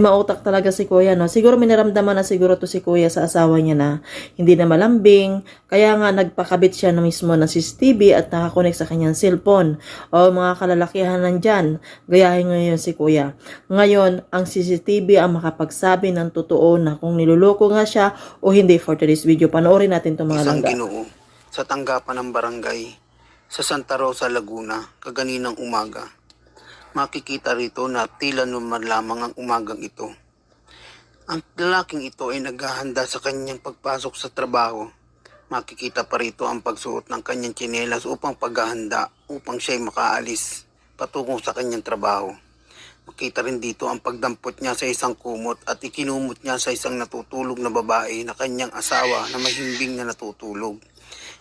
Mautak talaga si kuya, no? Siguro minaramdaman na siguro to si kuya sa asawa niya na hindi na malambing. Kaya nga nagpakabit siya na mismo ng CCTV at nakakonek sa kanyang cellphone. O mga kalalakihan nandyan, gayahin ngayon si kuya. Ngayon, ang CCTV ang makapagsabi ng totoo na kung niluloko nga siya o hindi for today's video. Panoorin natin itong mga Isang langga. ginoo sa tanggapan ng barangay sa Santa Rosa, Laguna, kaganinang umaga. Makikita rito na tila naman lamang ang umagang ito. Ang lalaking ito ay naghahanda sa kanyang pagpasok sa trabaho. Makikita pa rito ang pagsuot ng kanyang tsinelas upang paghahanda upang siya'y makaalis patungo sa kanyang trabaho. Makita rin dito ang pagdampot niya sa isang kumot at ikinumot niya sa isang natutulog na babae na kanyang asawa na mahimbing na natutulog.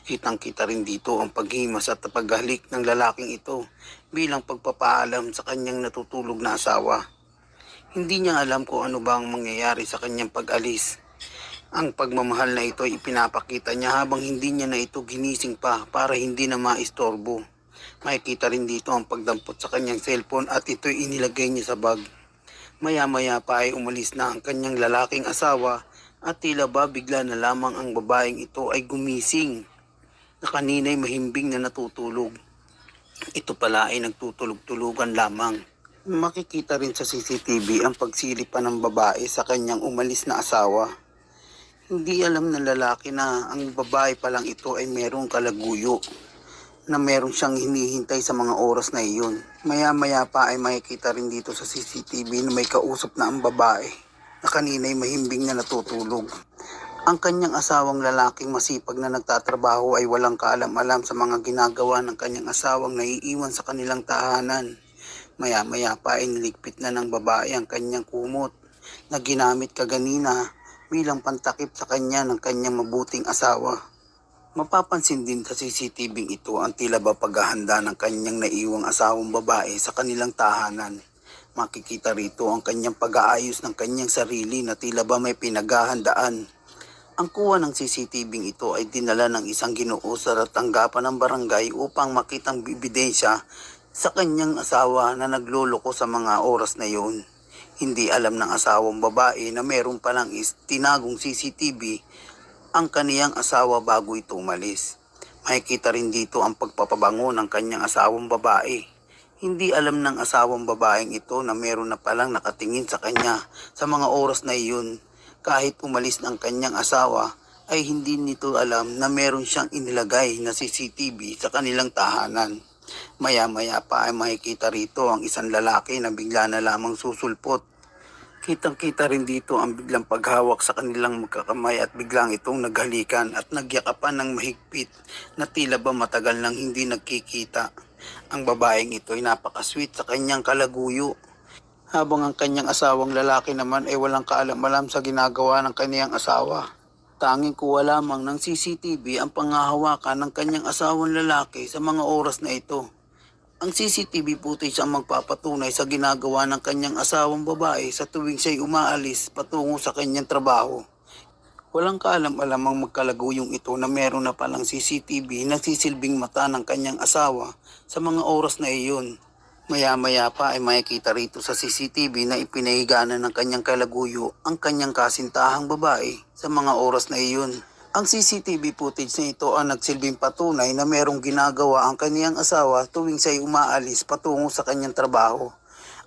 Kitang kita rin dito ang paghimas at paghalik ng lalaking ito bilang pagpapaalam sa kanyang natutulog na asawa. Hindi niya alam kung ano ba ang mangyayari sa kanyang pag-alis. Ang pagmamahal na ito ay ipinapakita niya habang hindi niya na ito ginising pa para hindi na maistorbo. Makikita rin dito ang pagdampot sa kanyang cellphone at ito'y inilagay niya sa bag. Maya-maya pa ay umalis na ang kanyang lalaking asawa at tila ba bigla na lamang ang babaeng ito ay gumising na kanina'y mahimbing na natutulog. Ito pala ay nagtutulog-tulugan lamang. Makikita rin sa CCTV ang pagsilip pa ng babae sa kanyang umalis na asawa. Hindi alam ng lalaki na ang babae pa lang ito ay merong kalaguyo na meron siyang hinihintay sa mga oras na iyon. Maya-maya pa ay makikita rin dito sa CCTV na may kausap na ang babae na kanina'y mahimbing na natutulog. Ang kanyang asawang lalaking masipag na nagtatrabaho ay walang kaalam-alam sa mga ginagawa ng kanyang asawang naiiwan sa kanilang tahanan. Maya-maya pa ay niligpit na ng babae ang kanyang kumot na ginamit kaganina bilang pantakip sa kanya ng kanyang mabuting asawa. Mapapansin din sa CCTV ito ang tila ba paghahanda ng kanyang naiwang asawang babae sa kanilang tahanan. Makikita rito ang kanyang pag-aayos ng kanyang sarili na tila ba may pinaghahandaan. Ang kuha ng CCTV ito ay dinala ng isang ginoo sa tanggapan ng barangay upang makitang ebidensya sa kanyang asawa na nagluloko sa mga oras na yun. Hindi alam ng asawang babae na meron palang tinagong CCTV ang kaniyang asawa bago ito umalis. Makikita rin dito ang pagpapabango ng kanyang asawang babae. Hindi alam ng asawang babaeng ito na meron na palang nakatingin sa kanya sa mga oras na iyon. Kahit umalis ng kanyang asawa, ay hindi nito alam na meron siyang inilagay na CCTV sa kanilang tahanan. Maya-maya pa ay makikita rito ang isang lalaki na bigla na lamang susulpot Kitang-kita rin dito ang biglang paghawak sa kanilang magkakamay at biglang itong naghalikan at nagyakapan ng mahigpit na tila ba matagal nang hindi nagkikita. Ang babaeng ito ay napakasweet sa kanyang kalaguyo. Habang ang kanyang asawang lalaki naman ay walang kaalam-alam sa ginagawa ng kanyang asawa. Tanging kuha lamang ng CCTV ang pangahawakan ng kanyang asawang lalaki sa mga oras na ito. Ang CCTV footage ang magpapatunay sa ginagawa ng kanyang asawang babae sa tuwing siya'y umaalis patungo sa kanyang trabaho. Walang kaalam-alam ang magkalaguyong ito na meron na palang CCTV na sisilbing mata ng kanyang asawa sa mga oras na iyon. Maya-maya pa ay makikita rito sa CCTV na ipinahiganan ng kanyang kalaguyo ang kanyang kasintahang babae sa mga oras na iyon. Ang CCTV footage na ito ang nagsilbing patunay na merong ginagawa ang kaniyang asawa tuwing siya'y umaalis patungo sa kanyang trabaho.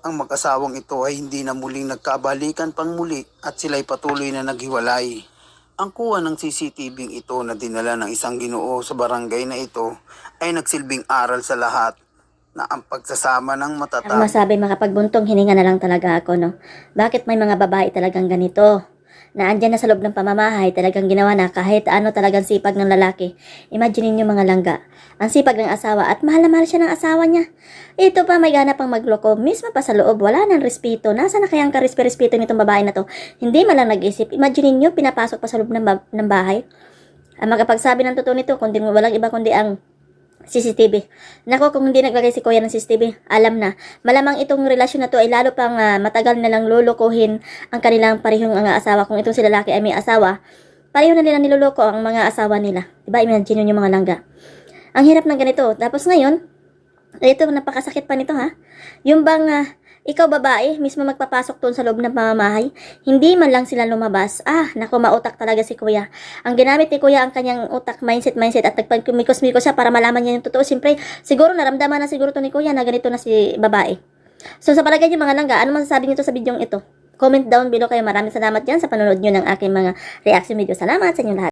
Ang mag-asawang ito ay hindi na muling nagkabalikan pang muli at sila'y patuloy na naghiwalay. Ang kuha ng CCTV ito na dinala ng isang ginoo sa barangay na ito ay nagsilbing aral sa lahat na ang pagsasama ng Ang matatag masabi makapagbuntong hininga na lang talaga ako, no? Bakit may mga babae talagang ganito? Na andyan na sa loob ng pamamahay, talagang ginawa na kahit ano talagang sipag ng lalaki. Imagine niyo mga langga. Ang sipag ng asawa at mahal na mahal siya ng asawa niya. Ito pa may gana pang magloko, mismo pa sa loob, wala nang respeto. Nasa na kayang karespe-respeto nitong babae na to? Hindi man lang nag-isip. Imagine niyo pinapasok pa sa loob ng, ba- ng bahay. Ang magkapagsabi ng totoo nito, kundi walang iba kundi ang CCTV. Nako, kung hindi naglagay si Kuya ng CCTV, alam na. Malamang itong relasyon na to ay lalo pang ah, matagal na lang lulukuhin ang kanilang parehong mga asawa. Kung itong si lalaki ay may asawa, pareho na nila niloloko ang mga asawa nila. Diba? Imagine nyo yung mga langga. Ang hirap ng ganito. Tapos ngayon, ito, napakasakit pa nito ha. Yung bang ah, Ikaw babae, mismo magpapasok doon sa loob ng pamamahay, hindi man lang sila lumabas. Ah, naku, mautak talaga si kuya. Ang ginamit ni kuya ang kanyang utak, mindset, mindset at nagpagkumikos-mikos siya para malaman niya yung totoo. Siyempre, siguro naramdaman na siguro to ni kuya na ganito na si babae. So sa palagay niyo mga langga, ano masasabi niyo to sa bidyong ito? Comment down below kayo. Maraming salamat dyan sa panonood nyo ng aking mga reaction video. Salamat sa inyo lahat.